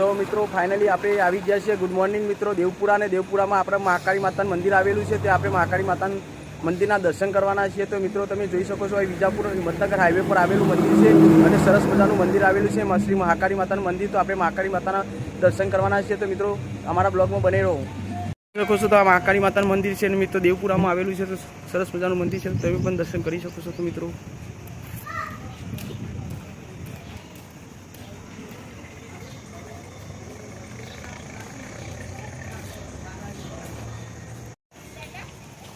તો મિત્રો ફાઇનલી આપણે આવી ગયા છીએ. ગુડ મોર્નિંગ મિત્રો, દેવપુરા અને દેવપુરામાં આપણે મહાકાળી માતાનું મંદિર આવેલું છે. તે આપણે મહાકાળી માતાનું મંદિરના દર્શન કરવાના છીએ. તો મિત્રો, તમે જોઈ શકો છો અહીં વિજાપુર મતનગર હાઈવે પર આવેલું મંદિર છે અને સરસ મજાનું મંદિર આવેલું છે. શ્રી મહાકાળી માતાનું મંદિર, તો આપણે મહાકાળી માતાના દર્શન કરવાના છીએ. તો મિત્રો, અમારા બ્લોગમાં બને રહો. શકો છો, તો આ મહાકાળી માતાનું મંદિર છે અને મિત્રો, દેવપુરામાં આવેલું છે. તો સરસ મજાનું મંદિર છે. તમે પણ દર્શન કરી શકો છો, તો મિત્રો.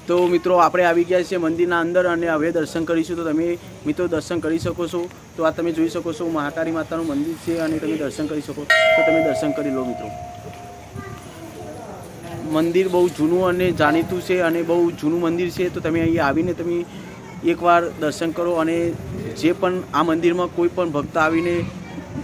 તો મિત્રો, આપણે આવી ગયા છીએ મંદિરના અંદર અને હવે દર્શન કરીશું. તો તમે મિત્રો દર્શન કરી શકો છો. તો આ તમે જોઈ શકો છો મહાકાળી માતાનું મંદિર છે અને તમે દર્શન કરી શકો. તો તમે દર્શન કરી લો મિત્રો. મંદિર બહુ જૂનું અને જાણીતું છે અને બહુ જૂનું મંદિર છે. તો તમે અહીંયા આવીને તમે એકવાર દર્શન કરો અને જે પણ આ મંદિરમાં કોઈ પણ ભક્ત આવીને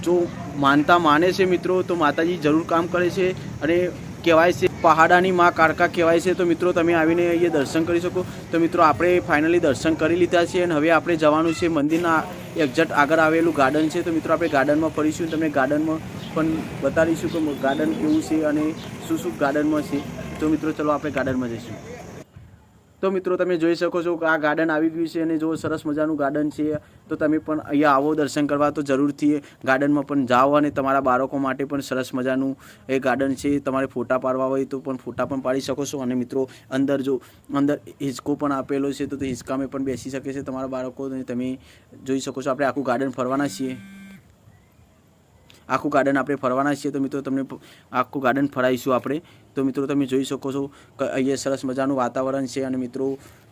જો માનતા માને છે મિત્રો, તો માતાજી જરૂર કામ કરે છે. અને કહેવાય છે, પહાડાની માં કારકા કહેવાય છે. તો મિત્રો, તમે આવીને અહીંયા દર્શન કરી શકો. તો મિત્રો, આપણે ફાઇનલી દર્શન કરી લીધા છે અને હવે આપણે જવાનું છે મંદિરના એક્ઝેક્ટ આગળ આવેલું ગાર્ડન છે. તો મિત્રો, આપણે ગાર્ડનમાં ફરીશું તમને ગાર્ડનમાં પણ બતાવીશું કે ગાર્ડન કેવું છે અને શું શું ગાર્ડનમાં છે. તો મિત્રો, ચલો આપણે ગાર્ડનમાં જઈશું. તો મિત્રો તમે જોઈ શકો છો કે આ ગાર્ડન આવી ગયું છે અને જો સરસ મજાનું ગાર્ડન છે, તો તમે પણ અહીંયા આવો, દર્શન કરવા તો જરૂરથી. ગાર્ડનમાં પણ જાઓ અને તમારા બાળકો માટે પણ સરસ મજાનું એ ગાર્ડન છે. તમારે ફોટા પાડવા હોય તો પણ ફોટા પણ પાડી શકો છો. અને મિત્રો, અંદર જો, અંદર હિંચકો પણ આપેલો છે, તો તે હિંચકામાં પણ બેસી શકે છે તમારા બાળકો. તમે જોઈ શકો છો, આપણે આખું ગાર્ડન ફરવાના છીએ. આખું ગાર્ડન આપણે ફરવાના છીએ. તો મિત્રો તમને આખું ગાર્ડન ફરાવીશું આપણે. તો મિત્રો તમે જોઈ શકો છો અહીંયા સરસ મજાનું વાતાવરણ છે અને મિત્રો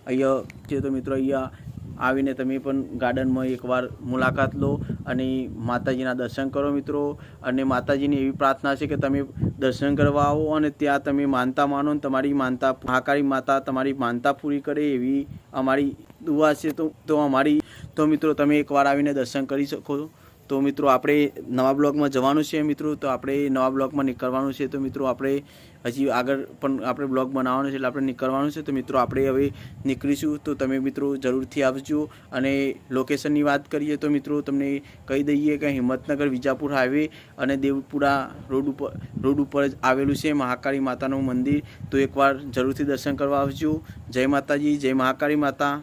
અહીંયા છે તો મિત્રો અહીંયા આવીને તમે પણ ગાર્ડનમાં એકવાર મુલાકાત લો અને માતાજીના દર્શન કરો મિત્રો. અને માતાજીની એવી પ્રાર્થના છે કે તમે દર્શન કરવા આવો અને ત્યાં તમે માનતા માનો ને તમારી માનતા મહાકાળી માતા તમારી માનતા પૂરી કરે એવી અમારી દુઆ છે. તો તો અમારી તો મિત્રો તમે એકવાર આવીને દર્શન કરી શકો છો. તો મિત્રો આપણે નવા બ્લોગમાં જવાનું છે મિત્રો, તો આપણે નવા બ્લોગમાં નીકળવાનું છે. તો મિત્રો આપણે હજી આગળ પણ આપણે બ્લોગ બનાવવાનો છે એટલે આપણે નીકળવાનું છે. તો મિત્રો આપણે હવે નીકળીશું. તો તમે મિત્રો જરૂરથી આવજો. અને લોકેશનની વાત કરીએ તો મિત્રો તમને કહી દઈએ કે હિંમતનગર વિજાપુર હાઈવે અને દેવપુરા રોડ ઉપર રોડ ઉપર જ આવેલું છે મહાકાળી માતાનું મંદિર. તો એકવાર જરૂરથી દર્શન કરવા આવજો. જય માતાજી, જય મહાકાળી માતા.